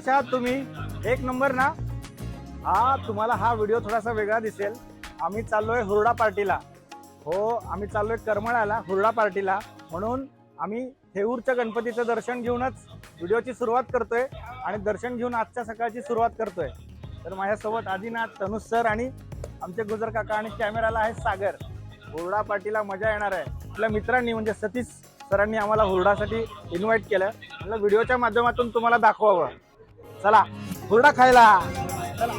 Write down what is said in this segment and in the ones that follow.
कशा आहात तुम्ही एक नंबर ना. हा तुम्हाला हा व्हिडिओ थोडासा वेगळा दिसेल. आम्ही चाललोय हुरडा पार्टीला. हो आम्ही चाललोय करमळाला हुरडा पार्टीला. म्हणून आम्ही थेऊरच्या गणपतीचं दर्शन घेऊनच व्हिडिओची सुरुवात करतोय आणि दर्शन घेऊन आजच्या सकाळची सुरुवात करतोय. तर माझ्यासोबत आदिनाथ तनुज सर आणि आमचे गुजर काका आणि कॅमेराला आहे सागर. हुरडा पार्टीला मजा येणार आहे. आपल्या मित्रांनी म्हणजे सतीश सरांनी आम्हाला हुरडासाठी इन्व्हाइट केलं. व्हिडिओच्या माध्यमातून तुम्हाला दाखवावं. चला हुरडा खायला. चला.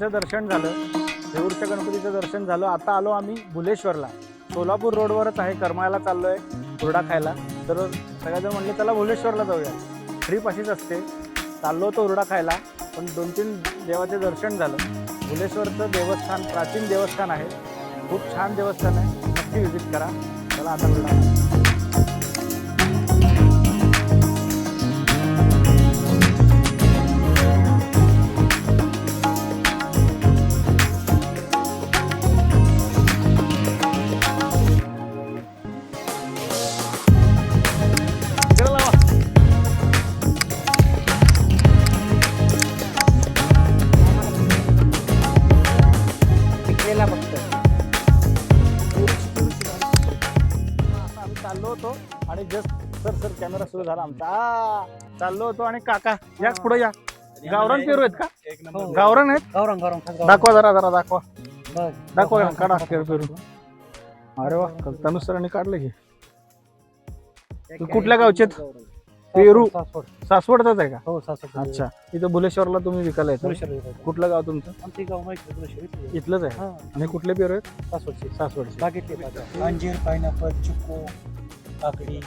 गणपतीचं दर्शन झालं देऊरच्या गणपतीचं दर्शन झालं. आता आलो आम्ही भुलेश्वरला. सोलापूर रोडवरच आहे करमाळ्याला आहे हुरडा खायला. तर सगळ्याजण म्हणले त्याला भुलेश्वरला जाऊया. ट्रीप अशीच असते. चाललो होतो हुरडा खायला पण दोन तीन देवाचे दर्शन झालं. भुलेश्वरचं देवस्थान प्राचीन देवस्थान आहे. खूप छान देवस्थान आहे. नक्की व्हिजिट करा. चला आता हुरडा कॅमेरा सुरू झाला आमचा. आ, चाललो होतो आणि काका या पुढे या. गावरान पेरू आहेत का? हो. गावरान आहेत? खास गौरव. दाखवा जरा जरा दाखवा. बघ. दाखवा काढा दाखव, पेरू. अरे वा सरांनी काढलं की कुठल्या गावचे आहेत? पेरू. सासवड. सासवडचाच आहे का? हो सासवड. अच्छा. इथं बुलेश्वरला तुम्ही विकायला येतो? बुलेश्वर येतात. कुठलं गाव तुमचं? आमचे गाव माहिती आहे, बुलेश्वर इथले. इथलंच आहे? हा, आणि कुठले पेरू आहेत? सासवडचे. सासवडचे. बागेतले. अंजीर पायनॅपल चिकू काकडी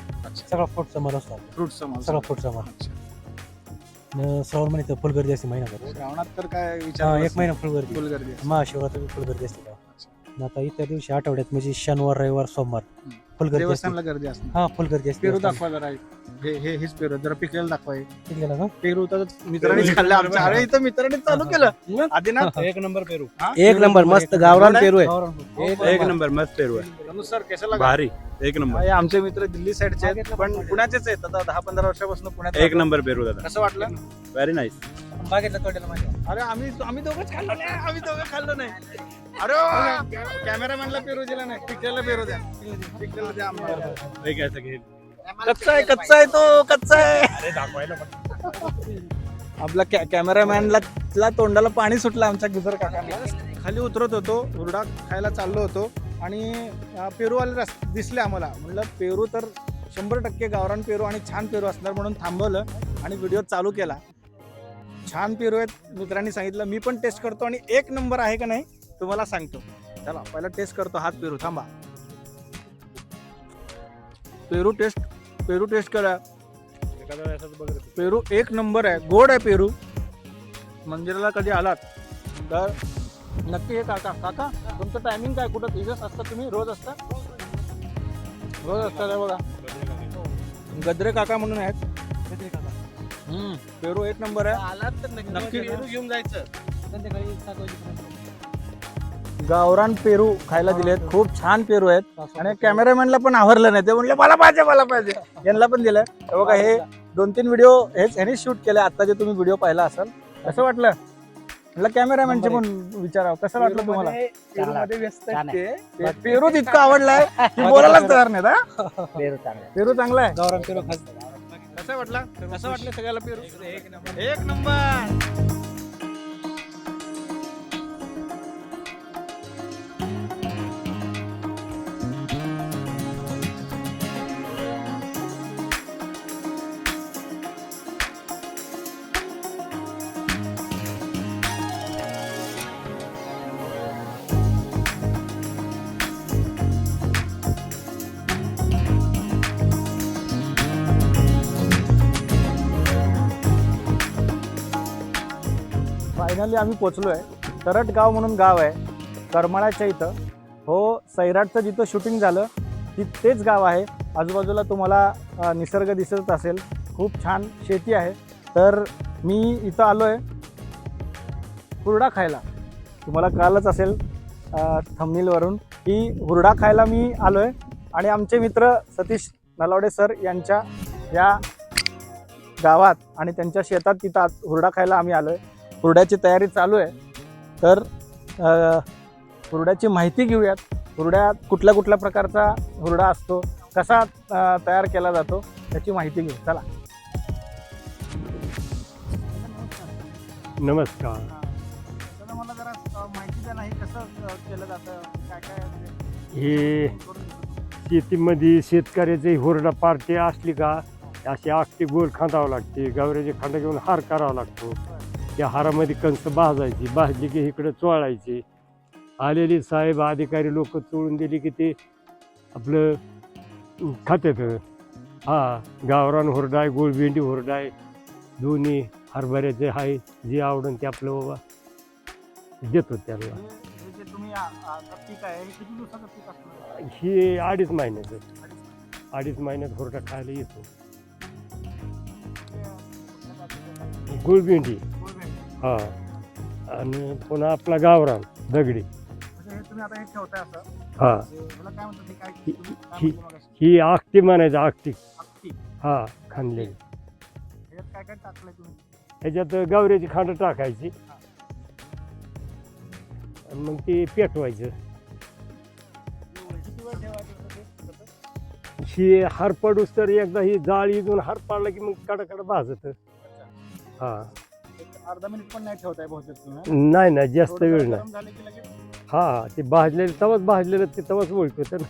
सगळा फ्रूटचा माल असतो. फ्रूट सगळा फ्रूटचा माल. न श्रावण महिन्यात फुल गर्दी असते महिनाभर. श्रावणात तर काय हा विचार एक महिना फुल गर्दी फुल गर्दी असते. महाशिवरात्री फुल गर्दी असते तेव्हा. आता इतर दिवशी आठवड्यात म्हणजे शनिवार रविवार सोमवार. फुल गर्दी असते. देवस्थानला गर्दी असते. हा फुल गर्दी असते पेरू हे हे हेच पेरू. जरा पिकलेलं दाखवा हे. किती गेला का? पेरू तर मित्रांनी खाल्ले. आमच्या अरे इथं मित्रांनी चालू केलं. आदिनाथ. एक नंबर पेरू. एक नंबर. मस्त गावरान पेरू आहे. एक एक नंबर. मस्त पेरू आहे. सर कशाला भारी. एक नंबर. हे आमचे मित्र दिल्ली साईडचे आहेत पण पुण्याचेच आहेत. आता दहा पंधरा वर्षापासून पुण्यात एक राहतात. नंबर पेरू दादा. कसं वाटलं? व्हेरी नाईस बागेतला तोड्याला माझ्या अरे आम्ही आम्ही दोघंच खाल्लो नाही. आम्ही दोघं खाल्लो नाही. अरे कॅमेरामॅनला पेरू दिला नाही. पिकलेला पेरू द्या. पिकलेला द्या आम्हाला. एक कच्चा आहे कच्चा आहे तो कच्चा आहे. अरे दाखवायला पण. आपला कॅ कॅमेरामॅनला ला तोंडाला पाणी सुटलं आमच्या गुजर काकांना. खाली उतरत होतो हुरडा खायला चाललो होतो. आणि पेरूवाले रस दिसले आम्हाला. म्हणलं पेरू तर शंभर टक्के गावरान पेरू आणि छान पेरू असणार म्हणून थांबवलं आणि व्हिडिओ चालू केला. छान पेरू आहेत मित्रांनी सांगितलं. मी पण टेस्ट करतो आणि एक नंबर आहे का नाही तुम्हाला सांगतो. चला पहिला टेस्ट करतो हाच पेरू. थांबा. पेरू टेस्ट पेरू टेस्ट करा. एखाद्या वेळेस असं बघत पेरू एक नंबर आहे. गोड आहे पेरू. मंदिराला कधी आलात? तर नक्की हे काका. काका तुमचं टायमिंग काय? कुठं तिथंच असता तुम्ही? रोज असता? रोज असता का बघा? गद्रे काका म्हणून आहेत. हम्म, पेरू एक नंबर आहे. आलात तर नक्की पेरू घेऊन जायचं. संध्याकाळी सात वाजेपर्यंत. गावरान पेरू खायला दिलेत. खूप छान पेरू आहेत. आणि कॅमेरामॅनला पण आवरलं नाही. ते म्हणले मला पाहिजे मला पाहिजे. यांना पण दिलंय हे बघा हे दोन तीन व्हिडिओ हेच ह्याने शूट केले आता जे तुम्ही व्हिडिओ पाहिला असाल कसं वाटलं? म्हटलं कॅमेरामॅनचे पण विचारावं. कसं वाटलं तुम्हाला? व्यस्त पेरू इतकं आवडलाय की बोलायलाच तयार नाही हा? पेरू चांगला आहे. गावरान पेरू खास. कसं वाटलं? कसं वाटलं सगळ्याला पेरू? एक नंबर. फायनली आम्ही पोचलोय. तरट गाव म्हणून गाव आहे. करमाळ्याच्या इथं. हो सैराटचं जिथं शूटिंग झालं ती तेच गाव आहे. आजूबाजूला तुम्हाला निसर्ग दिसत असेल. खूप छान शेती आहे. तर मी इथं आलो आहे हुरडा खायला. तुम्हाला कळालंच असेल थमनीलवरून की हुरडा खायला मी आलो आहे आणि आमचे मित्र सतीश नलावडे सर यांच्या या गावात आणि त्यांच्या शेतात तिथं हुरडा खायला आम्ही आलो आहे हुरड्याची तयारी चालू आहे. तर हुरड्याची माहिती घेऊयात. हुरड्यात कुठल्या कुठल्या प्रकारचा हुरडा असतो कसा तयार केला जातो त्याची माहिती घेऊ. चला. नमस्कार. मला जरा माहिती द्या नाही कसं केलं जातं काय काय हे शेतीमध्ये शेतकऱ्याची हुरडा पार्टी असली का अशी आखटी गोल खांदावं लागते गवऱ्याचे खांदा घेऊन हार करावा लागतो. त्या हारामध्ये कंस भाजायची भाजली की इकडं चोळायची. आलेली साहेब अधिकारी लोक चोळून दिली की ते आपलं खात्यात. हा गावरान हुरडा आहे गोळभेंडी हुरडा आहे दोन्ही हरभऱ्याचे आहे जे आवडून ते आपलं बाबा देतो त्याला. जे तुम्ही आ- आता पीक आहे किती दिवसाचं पीक असणार ही अडीच महिन्याचं. अडीच महिन्यात हुरडा खायला येतो. गुळभेंडी हा. आणि पुन्हा आपला गावरान दगडी. हे तुम्ही आता हे आखटी म्हणायचं अख्खी. हा खांदलेली. ह्याच्यात गावऱ्याची खांड टाकायची. आणि मग ते पेटवायचं? ही हार पडूस तर एकदा ही जाळ इथून हार पाडला की मग कडा भाजत. हा. अर्धा मिनिट पण नाही ठेवताय बहुतेक तुम्ही? नाही नाही जास्त वेळ नाही. गरम झाले की लगेच हा ते भाजलेलं तवाच भाजलेलं ते तवाच ओळखतो तर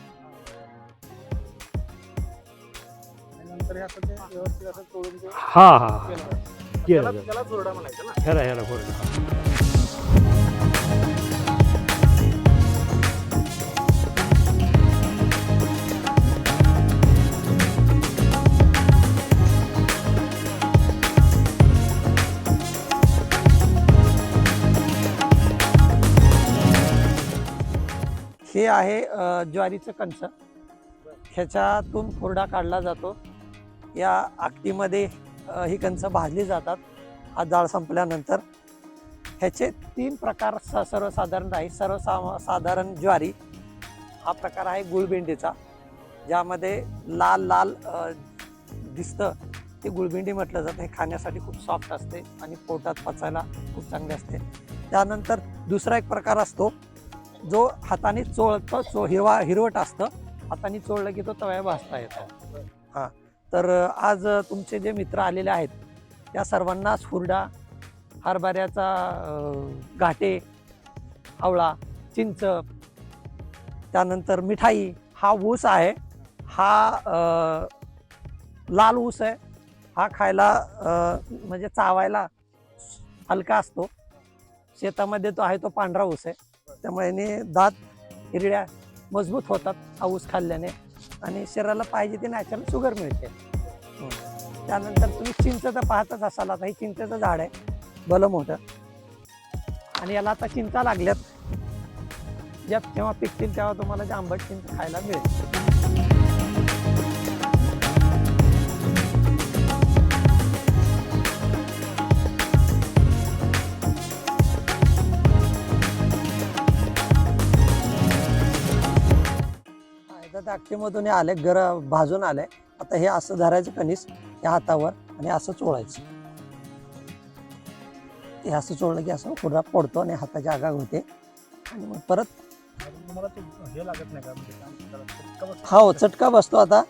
आणि नंतर हे असं ते व्यवस्थित असं तोडून ते हा हा हा. केलं त्याला जातं. त्याला चुरडा म्हणायचं ना. ह्याला ह्याला हुरडा हे आहे ज्वारीचं कंच ह्याच्यातून कोरडा काढला जातो. या आकटीमध्ये ही कंच भाजली जातात. हा जाळ संपल्यानंतर ह्याचे तीन प्रकार स- सर्वसाधारण आहे. सर्वसा साधारण ज्वारी हा प्रकार आहे गुळबिंडीचा ज्यामध्ये लाल लाल दिसतं. ते गुळबिंडी म्हटलं जातं. हे खाण्यासाठी खूप सॉफ्ट असते आणि पोटात पचायला खूप चांगले असते. त्यानंतर दुसरा एक प्रकार असतो जो हाताने चोळतो चो हिरवा हिरवट असतं हाताने चोळलं की तो तव्या भाजता येतो. हां. तर आज तुमचे जे मित्र आलेले आहेत त्या सर्वांना हुरडा हरभऱ्याचा घाटे आवळा चिंच त्यानंतर मिठाई हा ऊस आहे. हा लाल ऊस आहे. हा खायला म्हणजे चावायला हलका असतो. शेतामध्ये तो आहे तो पांढरा ऊस आहे. त्यामुळे याने दात हिरड्या मजबूत होतात हा ऊस खाल्ल्याने. आणि शरीराला पाहिजे ते नॅचरल शुगर मिळते. त्यानंतर तुम्ही चिंच तर पाहतच असाल आता हे चिंचेचं झाड आहे. भलं मोठं. आणि याला आता चिंचा लागल्यात. ज्या जेव्हा पिकतील तेव्हा तुम्हाला जे आंबट चिंच खायला मिळेल. टाकीमधून हे आले गर भाजून आले. आता हे असं धरायचं कणीस या हातावर आणि असं चोळायचं. ते असं चोळलं की असं हुरडा पडतो आणि हाताची आगाग होते. आणि मग परत हे लागत नाही का हो चटका बसतो आता.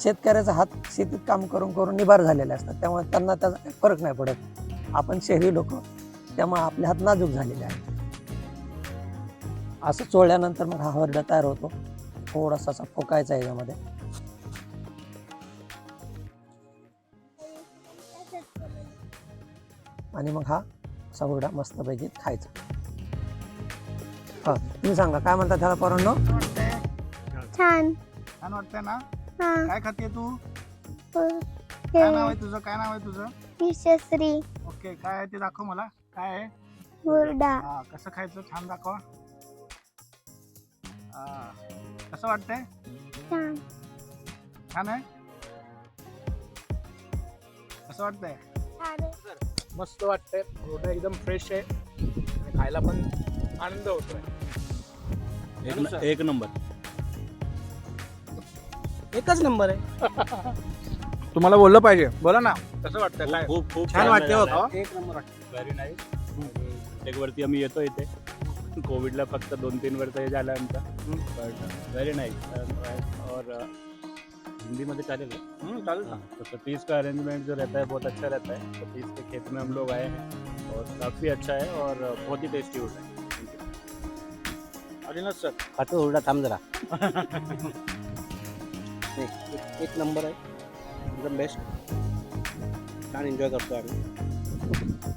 शेतकऱ्याचा हात शेतीत काम करून करून निभार झालेले असतात. त्यामुळे त्यांना त्याचा काही फरक नाही पडत. आपण शहरी लोक त्यामुळे आपले हात नाजूक झालेले आहेत. असं चोळल्यानंतर मग हा हरडा तयार होतो. थोडासा असा फोकायचा याच्यामध्ये. आणि मग हा असा हुरडा मस्तपैकी खायचा. हा तुम्ही सांगा काय म्हणता त्याला पोरांनो? छान. छान वाटतंय ना? हा. काय खाते तू? काय नाव आहे तुझं? काय नाव आहे तुझं? यशस्वी ओके काय आहे ते दाखव मला. काय आहे? हुरडा हा कसं खायचं? छान दाखवा. हा. कसं वाटतंय? छान. छान आहे? कसं वाटतंय? मस्त वाटतंय. रोड एकदम फ्रेश आहे. आणि खायला पण आनंद होतोय. एक न- एक नंबर. एकच नंबर आहे. तुम्हाला बोललं पाहिजे. बोला ना. कसं वाटतंय? काय? खूप खूप छान वाटते हो एक नंबर वाटतं व्हेरी नाईस वरती आम्ही येतो इथे. कोविडला फक्त दोन तीन वर्ष हे झालं आमचं. बट व्हेरी नाईस और अ, हिंदी में चालेल? हम्म, चालेल. हाँ, तो सतीश का अरेंजमेंट जो रहता है बहुत अच्छा रहता है. सतीश के खेत में हम लोग आए हैं और काफ़ी अच्छा है और बहुत ही टेस्टी होता है. अभिनव सर. खातो हुरडा थांब जरा. एक एक नंबर आहे. एकदम बेस्ट छान एन्जॉय करतो आम्ही.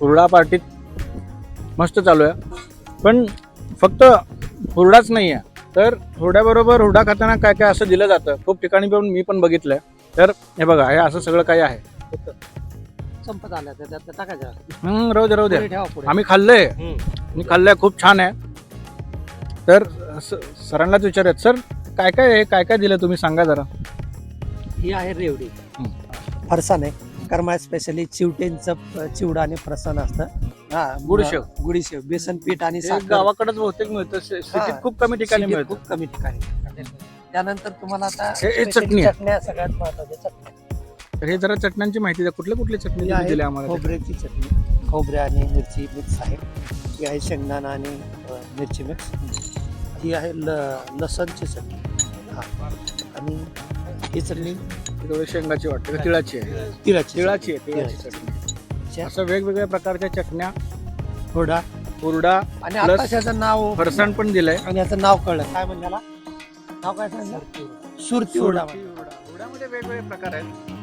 हुरडा पार्टीत मस्त चालू आहे. पण फक्त हुरडाच नाही आहे तर हुरड्याबरोबर हुरडा खाताना काय काय असं दिलं जातं खूप ठिकाणी पण मी पण बघितलंय. तर हे बघा हे असं सगळं काही आहे. संपत त्यात हम्म, राहू दे राहू दे. आम्ही खाल्लंय. मी खाल्लंय खूप छान आहे. तर सरांनाच विचारूयात. सर काय काय आहे काय काय दिलं तुम्ही? सांगा जरा. ही आहे रेवडी. फरसाण आहे. कर्मा स्पेशली चिवटेंचं चिवडा आणि फरसाण असतं. हा गुडशेव. गुडीशेव बेसन पीठ आणि हे साखर. गावाकडेच बहुतेक मिळतं. शे-. सिटीत खूप कमी ठिकाणी सिटीत मिळतं. खूप कमी ठिकाणी त्यानंतर तुम्हाला आता हे- हे specially चटणी. आहे. चटण्या सगळ्यात महत्त्वाच्या चटण्या. तर हे जरा चटण्यांची माहिती द्या. कुठल्या कुठल्या चटणी ही तुम्ही आहे दिल्या आम्हाला? खोबऱ्याची चटणी. खोबऱ्या आणि मिरची मिक्स आहे. ही आहे शेंगदाणा आणि अ, मिरची मिक्स. ही आहे ल लसणची चटणी. हा. आणि ही चटणी थोडी शेंगाची वाटते का तिळाची आहे. तिळाची. तिळाची आहे तिळाची. चटणी. असं वेगवेगळ्या प्रकारच्या चटण्या थोडा हुरडा आणि आता त्याचं नाव फरसाण पण दिलंय. आणि याचं नाव कळलं. काय म्हणजे नाव काय सांगितलं सुरती हुरडा. हुरड्यामध्ये वेगवेगळे प्रकार आहेत.